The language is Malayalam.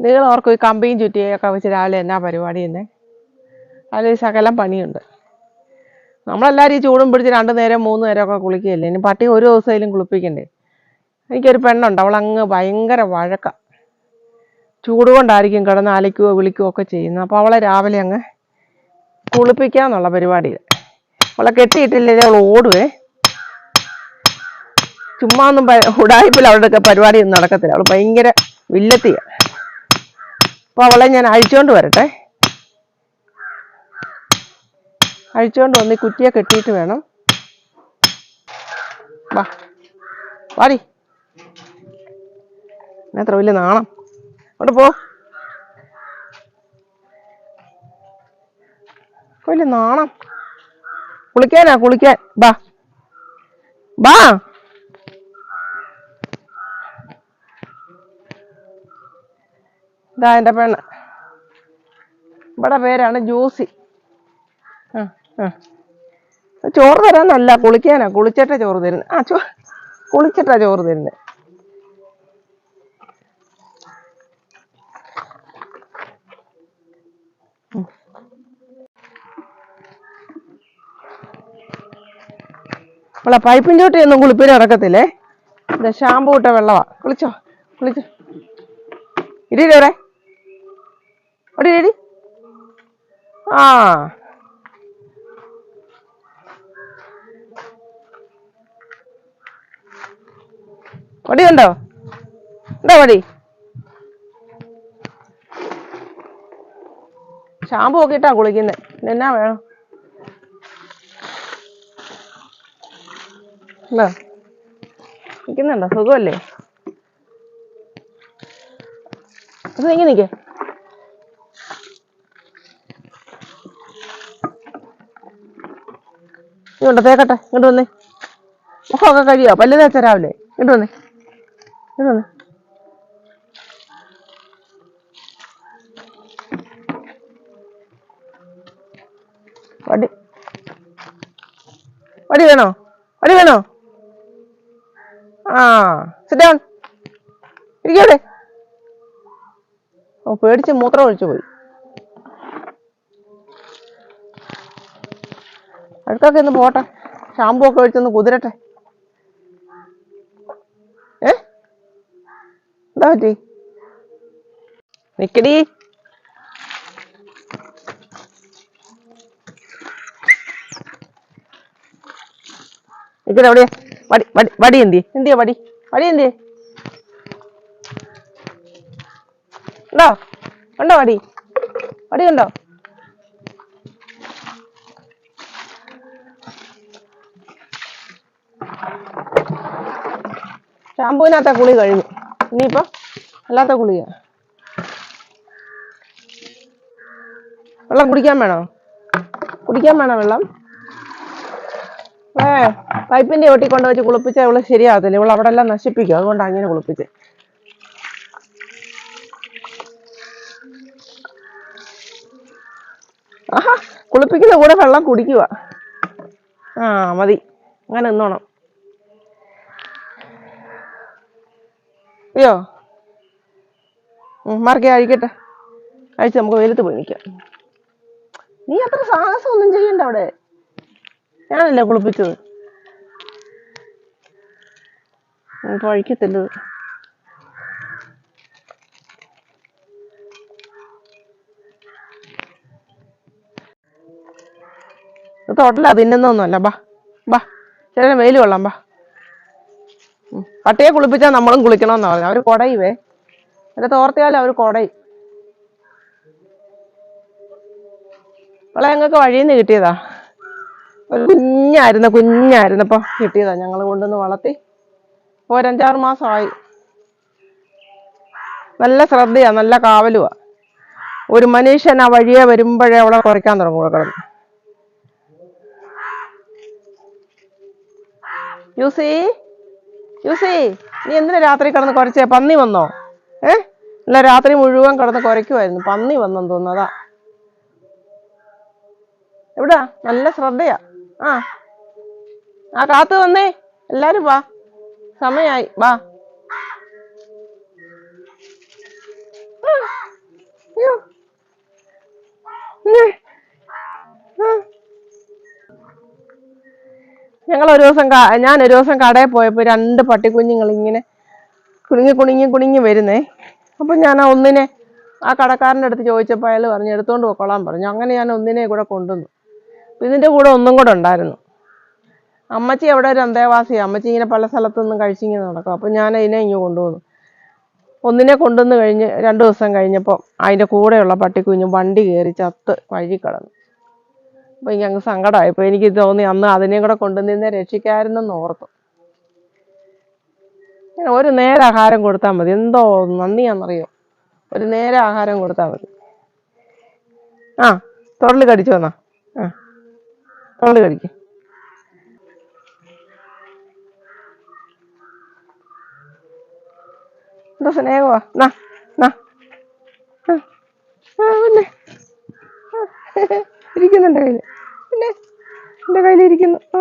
നിങ്ങൾ ഓർക്കും ഈ കമ്പിയും ചുറ്റിയൊക്കെ വെച്ച് രാവിലെ എന്നാ പരിപാടി തന്നെ അതിൽ ശകലം പണിയുണ്ട്. നമ്മളെല്ലാവരും ഈ ചൂടും പിടിച്ച് രണ്ട് നേരം മൂന്ന് നേരമൊക്കെ കുളിക്കുകയല്ലേ? ഇനി പട്ടി ഒരു ദിവസമായാലും കുളിപ്പിക്കണ്ടേ? എനിക്കൊരു പെണ്ണുണ്ട്. അവളങ്ങ് ഭയങ്കര വഴക്ക. ചൂട് കൊണ്ടായിരിക്കും കിടന്ന് അലയ്ക്കുകയോ വിളിക്കുകയോ ഒക്കെ ചെയ്യുന്നത്. അപ്പോൾ അവളെ രാവിലെ അങ്ങ് കുളിപ്പിക്കാന്നുള്ള പരിപാടി അവളെ കെട്ടിയിട്ടില്ലേ? അവൾ ഓടുവേ. ചുമ്മാ ഒന്നും പ- അവളുടെ അവളുടെ പരിപാടിയൊന്നും നടക്കത്തില്ല. അവൾ ഭയങ്കര വില്ലത്തിയ. അപ്പൊ അവളെ ഞാൻ അഴിച്ചോണ്ട് വരട്ടെ. അഴിച്ചോണ്ട് വന്ന് കുറ്റിയെ കെട്ടിയിട്ട് വേണം. വാ. വാടി. എത്ര വലിയ നാണം. അവിടെ പോ. വലിയ നാണം. കുളിക്കാനാ കുളിക്കാൻ. ബാ ബാ ഇതാ എന്റെ പെണ്ണ്. ഇവിടെ പേരാണ് ജൂസി. ആ ആ. ചോറ് തരാനല്ല കുളിക്കാനാ. കുളിച്ചിട്ടാ ചോറ് തരുന്നത് ആ ചോ കുളിച്ചിട്ടാ ചോറ് തരുന്നത് അവളെ പൈപ്പിൻ ചോട്ടി ഒന്നും കുളിപ്പിന് ഇറക്കത്തില്ലേ ഇത് ഷാമ്പു ഇട്ട വെള്ളവാ. കുളിച്ചോ കുളിച്ചോ. ഇരി ഇവിടെ റെഡി ആ. വടി ഉണ്ടോ ഉണ്ടോ വടി. ഷാമ്പു ഒക്കെ ഇട്ടാ കുളിക്കുന്നത് എന്നാ വേണം? ഉണ്ടോ നിൽക്കുന്നുണ്ടോ സുഖമല്ലേ? അത് ഇങ്ങനെ നിൽക്കേ ഇങ്ങോട്ട് തേക്കട്ടെ ഇങ്ങോട്ട് വന്നേ. മുഖമൊക്കെ കഴിയോ? പല്ല് തേച്ച രാവിലെ? ഇങ്ങോട്ട് വന്നേ. ഇങ്ങോട്ട് വന്നേ. വടി. വടി വേണോ? വടി വേണോ? ആ സിറ്റ് ഡൗൺ ഇരിക്കട്ടെ ഓ പേടിച്ച് മൂത്രം ഒഴിച്ചു പോയി. അഴുക്കൊക്കെ ഒന്ന് പോട്ടെ. ഷാമ്പു ഒക്കെ ഒഴിച്ചൊന്ന് കുതിരട്ടെ. ഏ? എന്താ പറ്റി? നിക്കടി. നിക്കടെ എവിടെയാ വടി വടി വടി എന്തി എന്തിയാ വടി? വടി എന്തി ഉണ്ടോ? ഉണ്ടോ വടി? വടി ഉണ്ടോ? ഷാമ്പൂവിനകത്ത കുളി കഴിഞ്ഞു. ഇനിയിപ്പോ അല്ലാത്ത കുളിയാ. വെള്ളം കുടിക്കാൻ വേണോ? കുടിക്കാൻ വേണോ വെള്ളം? ഏ പൈപ്പിന്റെ ഒട്ടി കൊണ്ട് വെച്ച് കുളിപ്പിച്ച ഇവൾ ശരിയാകത്തില്ല ഇവൾ അവിടെ എല്ലാം നശിപ്പിക്കും. അതുകൊണ്ടാണ് അങ്ങനെ കുളിപ്പിച്ച്. ആഹാ കുളിപ്പിക്കുന്ന കൂടെ വെള്ളം കുടിക്കുക ആ മതി. അങ്ങനെ നിന്നോണം. അയ്യോ. മാർക്കെ അഴിക്കട്ടെ. അഴിച്ച് നമുക്ക് വെയിലത്ത് പോയി നിൽക്കാം നീ അത്ര സാഹസം ഒന്നും ചെയ്യണ്ട അവിടെ. ഞാനല്ലേ കുളിപ്പിച്ചത്. ഇത് തോട്ടില്ല തിന്നുന്നൊന്നുമല്ല ബാ ബാ. ചേട്ടൻ വെയിൽ കൊള്ളാം ബാ. പട്ടിയെ കുളിപ്പിച്ചാൽ നമ്മളും കുളിക്കണമെന്നാ പറഞ്ഞു അവർ കുടയുവേ. എന്റെ തോർത്തിയാലും അവർ കുടയും. അവളെ ഞങ്ങൾക്ക് വഴിയിൽ നിന്ന് കിട്ടിയതാ. ഒരു കുഞ്ഞായിരുന്നു കുഞ്ഞായിരുന്നപ്പോ കിട്ടിയതാ. ഞങ്ങൾ കൊണ്ടുവന്ന് വളർത്തി. ഇപ്പോ ഒരഞ്ചാറ് മാസമായി. നല്ല ശ്രദ്ധയാ നല്ല കാവലുവാ. ഒരു മനുഷ്യൻ ആ വഴിയെ വരുമ്പോഴേ അവളെ കുറയ്ക്കാൻ തുടങ്ങും കൂടെ കിടന്ന്. യൂസി യൂസേ നീ എന്തിനാ രാത്രി കിടന്ന് കുറച്ചേ പന്നി വന്നോ? ഏ? അല്ല രാത്രി മുഴുവൻ കിടന്ന് കുറയ്ക്കുമായിരുന്നു പന്നി വന്നെന്ന് തോന്നുന്നതാ എവിടാ? നല്ല ശ്രദ്ധയാ. ആ. ആ കാത്തു വന്നേ. എല്ലാരും വാ. സമയായി. വാ. ആ ഞങ്ങൾ ഒരു ദിവസം ഞാൻ ഒരു ദിവസം കടയിൽ പോയപ്പോൾ രണ്ട് പട്ടിക്കുഞ്ഞുങ്ങൾ ഇങ്ങനെ കുണിങ്ങി കുണിങ്ങി കുണിങ്ങി വരുന്നേ. അപ്പം ഞാൻ ആ ഒന്നിനെ ആ കടക്കാരന്റെ അടുത്ത് ചോദിച്ചപ്പോൾ അയാൾ പറഞ്ഞു എടുത്തുകൊണ്ട് പോയിക്കോളാൻ പറഞ്ഞു. അങ്ങനെ ഞാൻ ഒന്നിനെ കൂടെ കൊണ്ടുവന്നു. ഇതിന്റെ കൂടെ ഒന്നും കൂടെ ഉണ്ടായിരുന്നു. അമ്മച്ചി അവിടെ ഒരു അന്തേവാസിയാണ് അമ്മച്ചി ഇങ്ങനെ പല സ്ഥലത്തൊന്നും കഴിച്ചിങ്ങനെ നടക്കും. അപ്പം ഞാൻ അതിനെ ഇങ്ങ് കൊണ്ടുവന്നു. ഒന്നിനെ കൊണ്ടുവന്ന് കഴിഞ്ഞ് രണ്ട് ദിവസം കഴിഞ്ഞപ്പോൾ അതിന്റെ കൂടെയുള്ള പട്ടിക്കുഞ്ഞ് വണ്ടി കയറി ചത്ത് വഴി കിടന്നു. അപ്പോൾ എനിക്ക് അങ്ങ് സങ്കടമായപ്പോൾ എനിക്ക് തോന്നി അന്ന് അതിനെയും കൂടെ കൊണ്ടുവന്നിരുന്നേ രക്ഷിക്കാമായിരുന്നെന്ന് ഓർത്തു. ഒരു നേരം ആഹാരം കൊടുത്താൽ മതി. എന്തോ നന്ദിയാണെന്നറിയോ ഒരു നേരം ആഹാരം കൊടുത്താൽ മതി. ആ തൊള്ളി കടിച്ചു വന്നാ. ആ തൊള്ളി കടിക്കും. എന്താ സ്നേഹമാ? നാ നാ. പിന്നെ. ഇരിക്കുന്നുണ്ട് കയ്യിൽ പിന്നെ എന്റെ കയ്യിൽ ഇരിക്കുന്നു ആ.